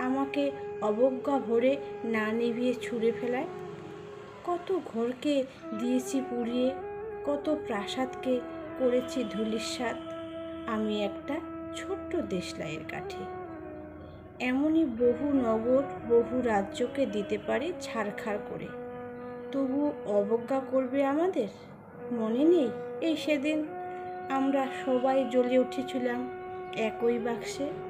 আমাকে অবজ্ঞা ভরে না নিভিয়ে ছুঁড়ে ফেলায়। কত ঘরকে দিয়েছি পুড়িয়ে, কত প্রাসাদকে করেছি ধুলিস্বাদ আমি একটা ছোট্ট দেশলাইয়ের কাঠি। এমনই বহু নগর, বহু রাজ্যকে দিতে পারে ছাড়খাড় করে। তবু অবজ্ঞা করবে আমাদের? মনে নেই এই সেদিন? আমরা সবাই জ্বলে উঠেছিলাম একই বাক্সে।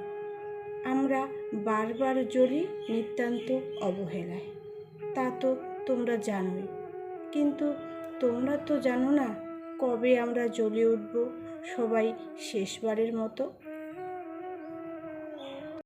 আমরা বারবার জ্বলি নিতান্ত অবহেলায়। তা তো তোমরা জানোই। কিন্তু তোমরা তো জানো না কবে আমরা জ্বলে উঠব সবাই শেষবারের মতো?